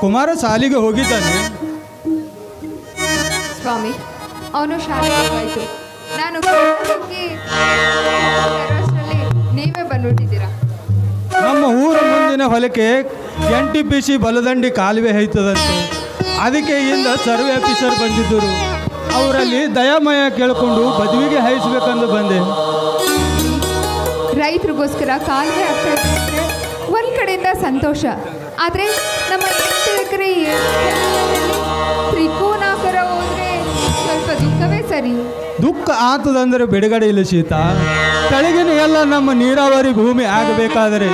ಕುಮಾರ ಶಾಲಿಗೆ ಹೋಗಿದ್ದಾನೆ. ಸ್ವಾಮಿ ಅವನು ಶಾಲೆಗೆ ಹೋಗಾಯ್ತು ನಾನು ನೀವೇ ಬಂದ್ಬಿಟ್ಟಿದ್ದೀರಾ? ನಮ್ಮ ಊರ ಮುಂದಿನ ಹೊಲಕ್ಕೆ ಎನ್ ಟಿ ಪಿ ಸಿ ಬಲದಂಡಿ ಕಾಲುವೆ ಐತದಂತೆ ಅದಕ್ಕೆ ಇಂದ ಸರ್ವೆ ಆಫೀಸರ್ ಬಂದಿದ್ದರು. ಅವರಲ್ಲಿ ದಯಾಮಯ ಕೇಳಿಕೊಂಡು ಬದುವಿಗೆ ಹಾಯಿಸ್ಬೇಕಂದು ಬಂದೆ. ರೈತರಿಗೋಸ್ಕರ ಕಾಲುವೆ ಆಗ್ತಾ ಒಂದು ಕಡೆಯಿಂದ ಸಂತೋಷ. ಆದರೆ ನಮ್ಮ ಎಂಟು ಎಕರೆ ತ್ರಿಕೋನಾಕರ ಹೋದ್ರೆ ಸ್ವಲ್ಪ ದುಃಖವೇ ಸರಿ. ದುಃಖ ಆತದಂದರೆ ಬಿಡುಗಡೆ ಇಲ್ಲ ಶೀತ ಕೆಳಗಿನ ಎಲ್ಲ ನಮ್ಮ ನೀರಾವರಿ ಭೂಮಿ ಆಗಬೇಕಾದರೆ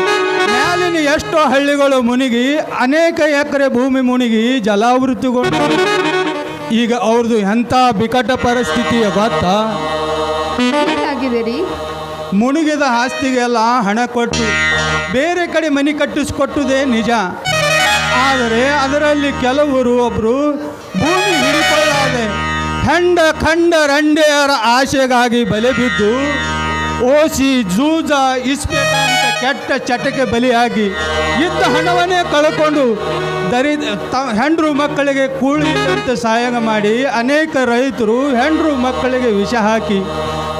ಮ್ಯಾಲಿನ ಎಷ್ಟೋ ಹಳ್ಳಿಗಳು ಮುನಿಗಿ ಅನೇಕ ಎಕರೆ ಭೂಮಿ ಮುನಿಗಿ ಜಲಾವೃತ್ತಿಗೊಂಡು ಈಗ ಅವ್ರದ್ದು ಎಂಥ ಬಿಕಟ ಪರಿಸ್ಥಿತಿಯ ಗೊತ್ತಾ? ಏನಾಗಿದೆ ರೀ ಮುಳುಗಿದ ಆಸ್ತಿಗೆಲ್ಲ ಹಣ ಕೊಟ್ಟು ಬೇರೆ ಕಡೆ ಮನೆ ಕಟ್ಟಿಸ್ಕೊಟ್ಟುದೇ ನಿಜ. ಆದರೆ ಅದರಲ್ಲಿ ಕೆಲವರು ಒಬ್ಬರು ಭೂಮಿ ಹಿಡಿಕೊಳ್ಳದೆ ಖಂಡ ಖಂಡ ರಂಡೆಯರ ಆಸೆಗಾಗಿ ಬಲೆ ಬಿದ್ದು ಓಸಿ ಜೂಜ ಇಸ್ಪೇಟ ಕೆಟ್ಟ ಚಟಕ್ಕೆ ಬಲಿಯಾಗಿ ಇದ್ದ ಹಣವನ್ನೇ ಕಳ್ಕೊಂಡು ದರಿ ತ ಹೆಂಡ್ರು ಮಕ್ಕಳಿಗೆ ಕೂಳಿ ಅಂತ ಸಹಾಯ ಮಾಡಿ ಅನೇಕ ರೈತರು ಹೆಂಡ್ರು ಮಕ್ಕಳಿಗೆ ವಿಷ ಹಾಕಿ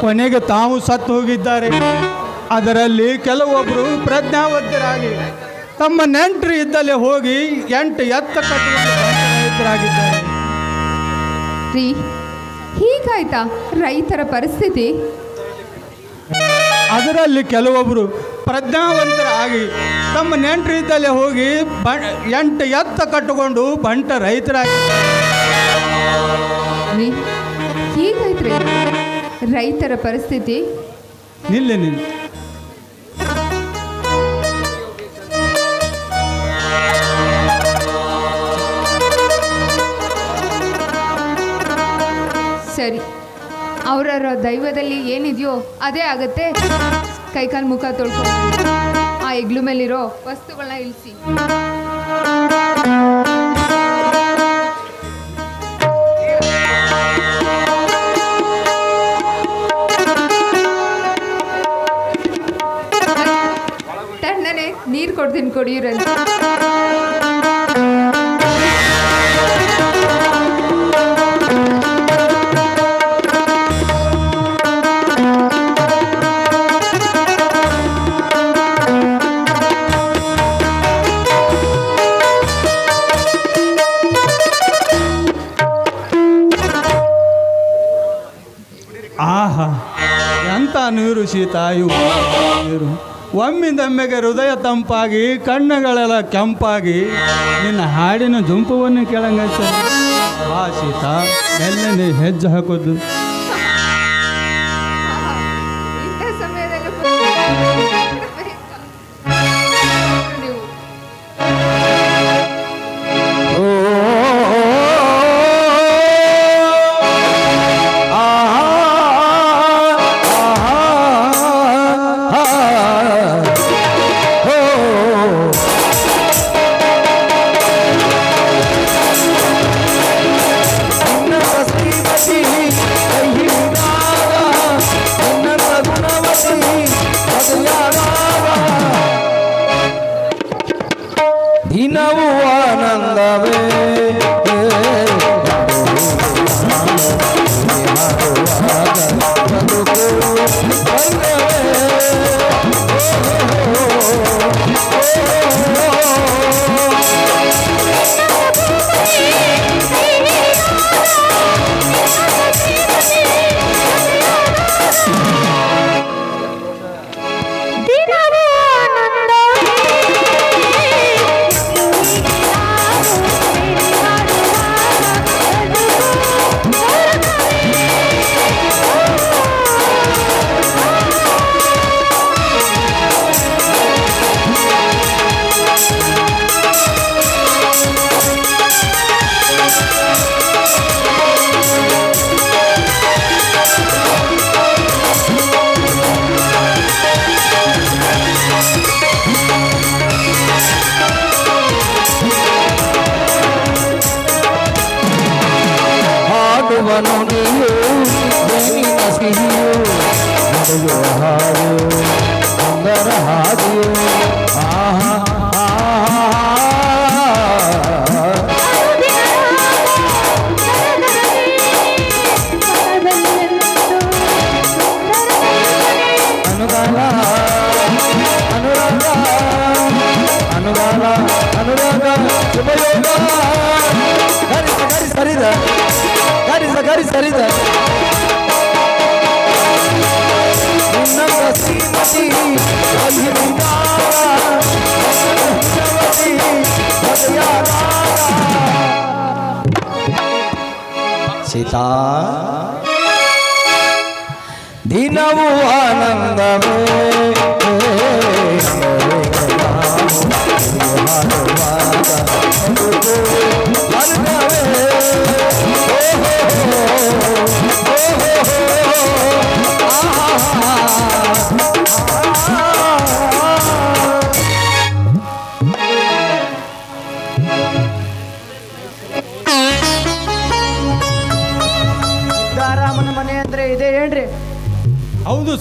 ಕೊನೆಗೆ ತಾವು ಸತ್ತು ಹೋಗಿದ್ದಾರೆ. ಅದರಲ್ಲಿ ಕೆಲವೊಬ್ಬರು ಪ್ರಜ್ಞಾವಂತರಾಗಿ ತಮ್ಮ ನೆಂಟರು ಇದ್ದಲ್ಲೇ ಹೋಗಿ ಎಂಟು ಎತ್ತ ರೈತರಾಗಿದ್ದಾರೆ. ಹೀಗಾಯ್ತಾ ರೈತರ ಪರಿಸ್ಥಿತಿ? ಅದರಲ್ಲಿ ಕೆಲವೊಬ್ಬರು ಪ್ರಜ್ಞಾವಂತರಾಗಿ ತಮ್ಮ ನೆಂಟ್ರಿದ್ದಲ್ಲೇ ಹೋಗಿ ಬ ಎಂಟು ಎತ್ತ ಕಟ್ಟಿಕೊಂಡು ಬಂಟ ರೈತರಾಗಿ ಹೀಗಾಯ್ತ್ರಿ ರೈತರ ಪರಿಸ್ಥಿತಿ? ನಿಲ್ಲ ನಿಲ್ಲ ಸರಿ. ಅವರವರ ದೈವದಲ್ಲಿ ಏನಿದೆಯೋ ಅದೇ ಆಗುತ್ತೆ. ಕೈಕಾಲು ಮುಖ ತೊಳ್ಕೊ. ಆ ಹೆಗ್ಲು ಮೇಲಿರೋ ವಸ್ತುಗಳನ್ನ ಇಳಿಸಿ. ತಣ್ಣನೆ ನೀರು ಕೊಡ್ತೀನಿ ಕುಡಿಯೂರಂತ ಇವು ನೀರು ಒಮ್ಮಿಂದೊಮ್ಮೆಗೆ ಹೃದಯ ತಂಪಾಗಿ, ಕಣ್ಣುಗಳೆಲ್ಲ ಕೆಂಪಾಗಿ, ನಿನ್ನ ಹಾಡಿನ ಜುಂಪವನ್ನು ಕೇಳಂಗ ಆ ಶೀತ ಮೆಲ್ಲನೆ ಹೆಜ್ಜೆ ಹಾಕೋದು. ನಡೆಯುವ ಹಾಡು ಸುಂದರ ಹಾದಿಯು ಆಹಾ ಆಹಾ ಅನುಗಾಲ ಶ್ರೀಮತಿ ಹೃದಯಾಗಾರ. ಸೀತಾ ದಿನವೂ ಆನಂದವೇ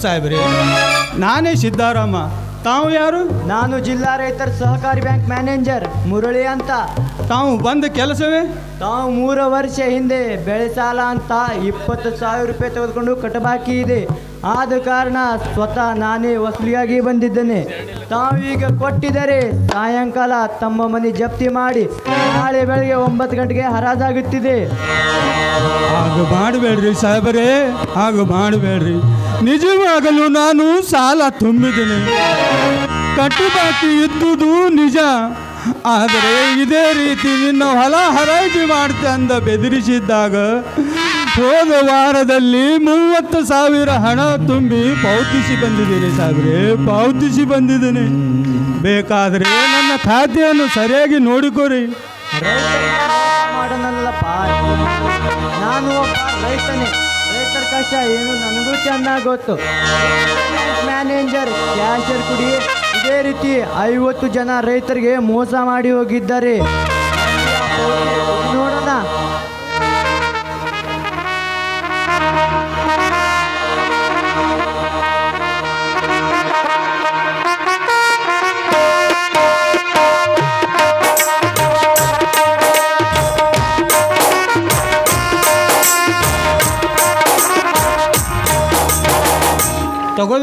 ಸಾಹೇಬ್ರಿ? ನಾನೇ ಸಿದ್ದಾರಾಮ ತಾವು ಯಾರು? ನಾನು ಜಿಲ್ಲಾ ರೈತರ ಸಹಕಾರಿ ಬ್ಯಾಂಕ್ ಮ್ಯಾನೇಜರ್ ಮುರಳಿ ಅಂತ. ತಾವು ಬಂದ ಕೆಲಸವೇ? ತಾವು ಮೂರು ವರ್ಷ ಹಿಂದೆ ಬೆಳೆ ಸಾಲ ಅಂತ ಇಪ್ಪತ್ತು ಸಾವಿರ ರೂಪಾಯಿ ತೆಗೆದುಕೊಂಡು ಕಟ್ಟಬಾಕಿ ಇದೆ. ಆದ ಕಾರಣ ಸ್ವತಃ ನಾನೇ ವಸೂಲಿಯಾಗಿ ಬಂದಿದ್ದೇನೆ. ತಾವು ಈಗ ಕೊಟ್ಟಿದರೆ ಸಾಯಂಕಾಲ ತಮ್ಮ ಮನೆ ಜಪ್ತಿ ಮಾಡಿ ನಾಳೆ ಬೆಳಗ್ಗೆ ಒಂಬತ್ತು ಗಂಟೆಗೆ ಹರಾಜಾಗುತ್ತಿದೆ. ಹಾಗು ಮಾಡಬೇಡ್ರಿ ಸಾಹೇಬರೇ. ಹಾಗು ಮಾಡಬೇಡ್ರಿ. ನಿಜವಾಗಲೂ ನಾನು ಸಾಲ ತುಂಬಿದ್ದೇನೆ. ಕಟ್ಟುಬಾಕಿ ಇದ್ದುದು ನಿಜ. ಆದರೆ ಇದೇ ರೀತಿ ನಿನ್ನ ಹೊಲ ಹರಾಜಿ ಮಾಡ್ತೆ ಅಂತ ಬೆದರಿಸಿದ್ದಾಗ ಹೋದ ವಾರದಲ್ಲಿ ಮೂವತ್ತು ಸಾವಿರ ಹಣ ತುಂಬಿ ಪಾವತಿಸಿ ಬಂದಿದ್ದೀನಿ ಸಾಹೇಬ್ರೆ, ಪಾವತಿಸಿ ಬಂದಿದ್ದೀನಿ. ಬೇಕಾದರೆ ನನ್ನ ಖಾತೆಯನ್ನು ಸರಿಯಾಗಿ ನೋಡಿಕೊರಿ ನಾನು ರೈತನೇ. ಕಷ್ಟ ಏನು? ನನಗೂ ಚೆನ್ನಾಗಿ ಗೊತ್ತು ಮ್ಯಾನೇಜರ್ ಕ್ಯಾಶರ್ ಕುಡಿ. ಇದೇ ರೀತಿ ಐವತ್ತು ಜನ ರೈತರಿಗೆ ಮೋಸ ಮಾಡಿ ಹೋಗಿದ್ದಾರೆ.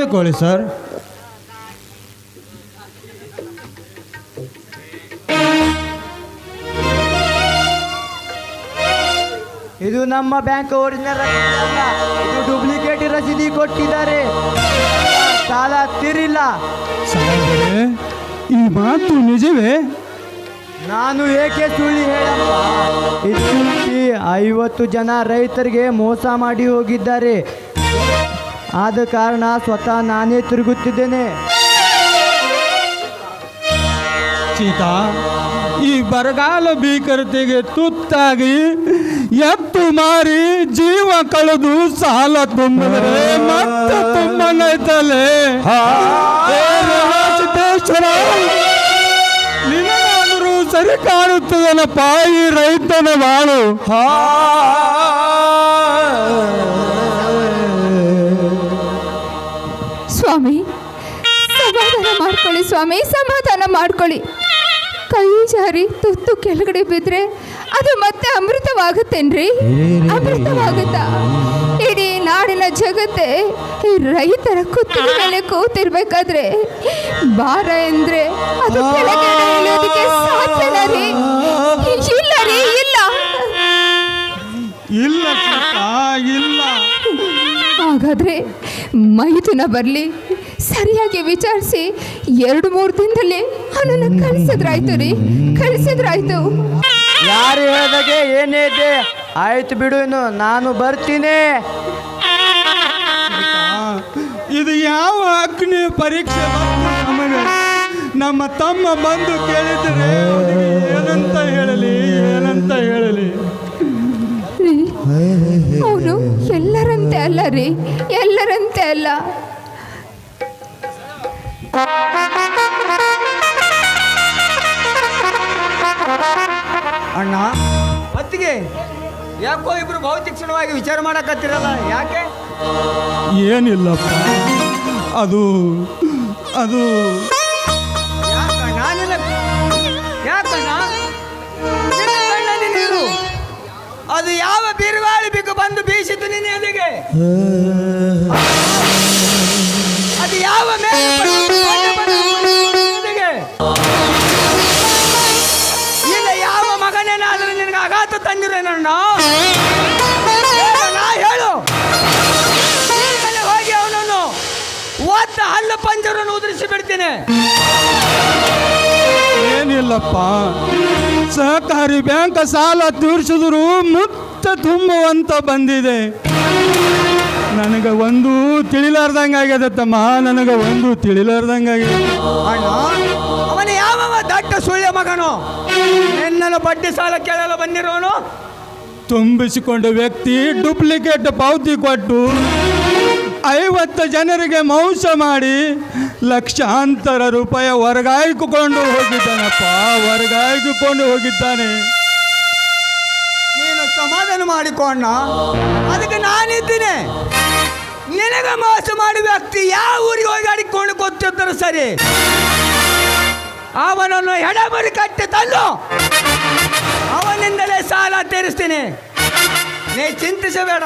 ತಗೋಬೇಕೊಳ್ಳಿ ಸರ್ ಇದು ನಮ್ಮ ಬ್ಯಾಂಕ್ ಒರಿಜಿನಲ್ ಇದು ಡೂಪ್ಲಿಕೇಟ್ ರಸೀದಿ ಕೊಟ್ಟಿದ್ದಾರೆ. ಸಾಲ ತೀರಿಲ್ಲ. ಈ ಮಾತು ನಿಜವೇ? ನಾನು ಏಕೆ ಸುಳ್ಳಿ ಹೇಳಪ್ಪ ಸುಳ್ಳಿ ಐವತ್ತು ಜನ ರೈತರಿಗೆ ಮೋಸ ಮಾಡಿ ಹೋಗಿದ್ದಾರೆ. ಆದ ಕಾರಣ ಸ್ವತಃ ನಾನೇ ತಿರುಗುತ್ತಿದ್ದೇನೆ. ಸೀತಾ ಈ ಬರಗಾಲ ಭೀಕರತೆಗೆ ತುತ್ತಾಗಿ ಎತ್ತು ಮಾರಿ ಜೀವ ಕಳೆದು ಸಾಲ ತುಂಬಿದರೆ ಮತ್ತೆ ತುಂಬನೈತಲೆ ನಿನಗಾದರೂ ಸರಿ ಕಾಣುತ್ತದನಪ್ಪ ಈ ರೈತನ ಬಾಳು? ಸ್ವಾಮಿ ಸ್ವಾಮಿ ಸಮಾಧಾನ ಮಾಡ್ಕೊಳ್ಳಿ. ಕೈ ಜಾರಿ ತುತ್ತು ಕೆಳಗಡೆ ಬಿದ್ರೆ ಅದು ಮತ್ತೆ ಅಮೃತವಾಗುತ್ತೇನ್ರಿ? ಅಮೃತವಾಗುತ್ತಾ? ಇಡೀ ನಾಡಿನ ಜಗತ್ತೇ ಈ ರೈತರ ಕುತ್ತಿಗೆ ಮೇಲೆ ಕೂತಿರ್ಬೇಕಾದ್ರೆ ಭಾರ ಎಂದ್ರೆ ಅದು ಕೆಳಗಡೆ ಇಳಿಯೋದಕ್ಕೆ ಸಾಧ್ಯನಾ ರೀ? ಇಲ್ಲ ರೀ ಇಲ್ಲ. ಇಲ್ಲ. ಹಾಗಾದ್ರೆ ಮೈದುನ ಬರಲಿ. ಸರಿಯಾಗಿ ವಿಚಾರಿಸಿ ಎರಡು ಮೂರು ದಿನದಲ್ಲಿ ಅವನನ್ನು ಕಳಿಸಿದ್ರಾಯ್ತು ರೀ. ಕಳಿಸಿದ್ರಾಯ್ತು. ಯಾರು ಹೇಳ್ದಾಗೆ ಏನೇ ಇದೆ? ಆಯ್ತು ಬಿಡು ಇನ್ನು ನಾನು ಬರ್ತೀನಿ. ಇದು ಯಾವ ಅಗ್ನಿ ಪರೀಕ್ಷೆ ನಮಗೆ? ನಮ್ಮ ತಮ್ಮ ಬಂದು ಕೇಳಿದರೆ ಏನಂತ ಹೇಳಲಿ ಏನಂತ ಹೇಳಲಿ? ಅವನು ಎಲ್ಲರಂತೆ ಅಲ್ಲ ರೀ ಎಲ್ಲರಂತೆ ಅಲ್ಲ. ಹೊತ್ತಿಗೆ ಯಾಕೋ ಇಬ್ರು ಬಹು ತೀಕ್ಷ್ಣವಾಗಿ ವಿಚಾರ ಮಾಡಕತ್ತಿರಲ್ಲ? ಯಾಕೆ? ಏನಿಲ್ಲಪ್ಪ. ಅದು ಅದು. ನಿನ್ನ ಯಾಕಣ್ಣ? ನಿನ್ನ ಕಣ್ಣಲ್ಲಿ ನೀರು. ಅದು ಯಾವ ಬಿರುಗಾಳಿ ಬೇಕು ಬಂದು ಬೀಸಿತು ನಿನ್ನೆ ಎದೆಗೆ ಏನಿಲ್ಲಪ್ಪ. ಸಹಕಾರಿ ಬ್ಯಾಂಕ್ ಸಾಲ ತೀರ್ಸಿದ್ರು ಮುತ್ತ ತುಂಬುವಂತ ಬಂದಿದೆ. ನನಗೆ ಒಂದು ತಿಳಿಲಾರ್ದಂಗೆ ಆಗ್ಯದ ತಮ್ಮ ನನಗೆ ಒಂದು ತಿಳಿಲಾರ್ದಂಗೆ ಆಗ್ಯದ ಅವನು ಯಾವವ ದಟ್ಟ ಸುಳ್ಯ ಮಗನು? ನಿನ್ನನ್ನು ಬಡ್ಡಿ ಸಾಲ ಕೇಳಲು ಬಂದಿರೋನು? ತುಂಬಿಸಿಕೊಂಡ ವ್ಯಕ್ತಿ ಡೂಪ್ಲಿಕೇಟ್ ಪಾವತಿ ಕೊಟ್ಟು ಐವತ್ತು ಜನರಿಗೆ ಮೋಸ ಮಾಡಿ ಲಕ್ಷಾಂತರ ರೂಪಾಯಿ ಹೊರಗಾಯ್ಕೊಂಡು ಹೋಗಿದ್ದಾನಪ್ಪ ಹೊರಗಾಯ್ಕೊಂಡು ಹೋಗಿದ್ದಾನೆ. ನೀನು ಸಮಾಧಾನ ಮಾಡಿಕೊಂಡ ಅದಕ್ಕೆ ನಾನಿದ್ದೀನಿ. ನಿನಗೆ ಮೋಸ ಮಾಡಿ ವ್ಯಕ್ತಿ ಯಾವ ಊರಿಗೆ ಹೋಗಿ ಅಡಿಕೊಂಡು ಗೊತ್ತಿದ್ದರು ಸರಿ? ಅವನನ್ನು ಎಡಮರಿ ಕಟ್ಟಿ ತಂದು ಅವನಿಂದಲೇ ಸಾಲ ತೀರಿಸ್ತೀನಿ. ನೀ ಚಿಂತಿಸಬೇಡ.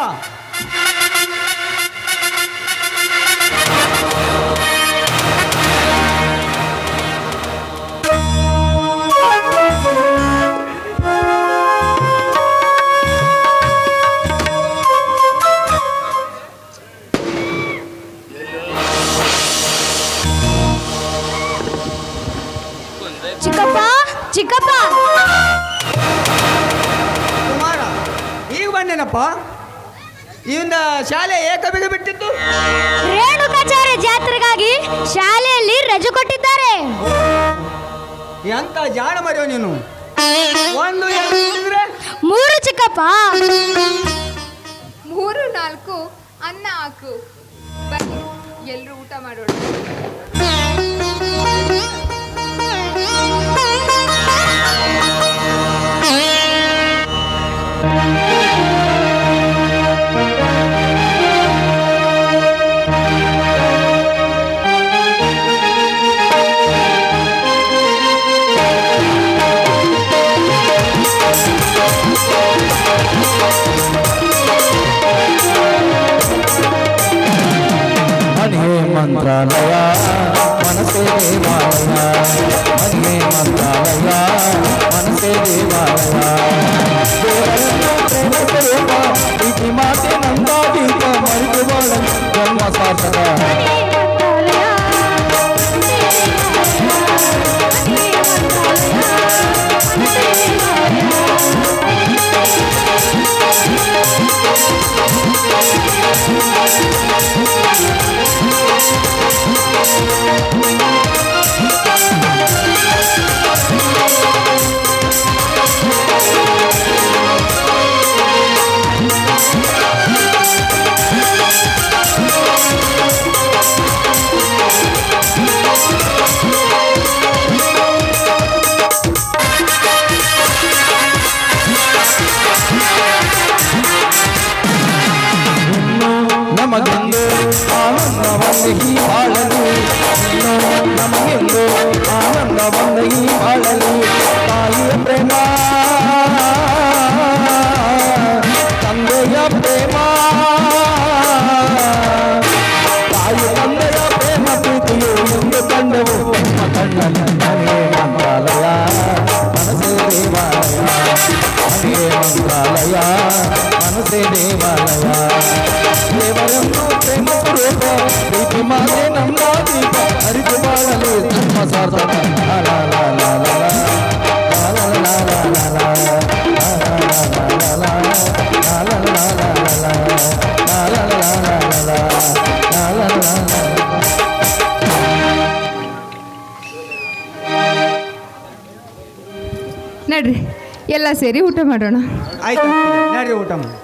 ಬಂದೇನಪ್ಪ ಇವನ್ನ ಶಾಲೆ ಏಕ ಬಿಗ ಬಿಟ್ಟಿತ್ತು? ರೇಣುಕಾಚಾರ್ಯ ಜಾತ್ರೆಗಾಗಿ ಶಾಲೆಯಲ್ಲಿ ರಜೆ ಕೊಟ್ಟಿದ್ದಾರೆ. ಎಂತ ಜಾಣ ಮರೆಯೋ ನೀನು? ಒಂದು ಎರಡು ಇದ್ರೆ? ಮೂರು ಚಿಕ್ಕಪ್ಪ. ಮೂರು ನಾಲ್ಕು ಅನ್ನ ಹಾಕು. ಬನ್ನಿ ಎಲ್ಲರೂ ಊಟ ಮಾಡೋಣ. ಮನೆ ಮಂತ್ರಾಲಯ ಮನಸೇ ದೇವಾಲಯ ಮನೆ ಮಂತ್ರಾಲಯ ಮನಸೇ ದೇವಾಲಯ ದೇವರನ್ನು ಪ್ರೇಮ ಸ್ವರೂಪ ಪ್ರೀತಿ ಮಾತೆ ನಂದಾದೀಪ ಮರಿದು ಬಾಳ ಜನ್ಮ ಸಾರ್ಥಕ ಆನಂದ ಬಂದಗಿ ಬಾಳಲು ತಾಯಿಯ ಪ್ರೇಮ ತಂದೆಯ ಪ್ರೇಮ ತಾಯಿ ತಂದೆಯ ಪ್ರೇಮ ಪ್ರೀತಿಯು ಎಂದು ಕಂಡವು ನಮ್ಮ ಕಣ್ಣಲ್ಲಿ ಮನೆ ಮಂತ್ರಾಲಯ ಮನಸೇ ದೇವಾಲಯ ಮನೆ ಮಂತ್ರಾಲಯ ಮನಸೇ ದೇವಾಲಯ ದೇವರನ್ನು ಪ್ರೇಮ ಸ್ವರೂಪ ಪ್ರೀತಿ ಮಾತೆ ನಮ್ಮ ಸೇರಿ ಊಟ ಮಾಡೋಣ. ಆಯ್ತು ನಡಿ ಊಟ ಮಾಡಿ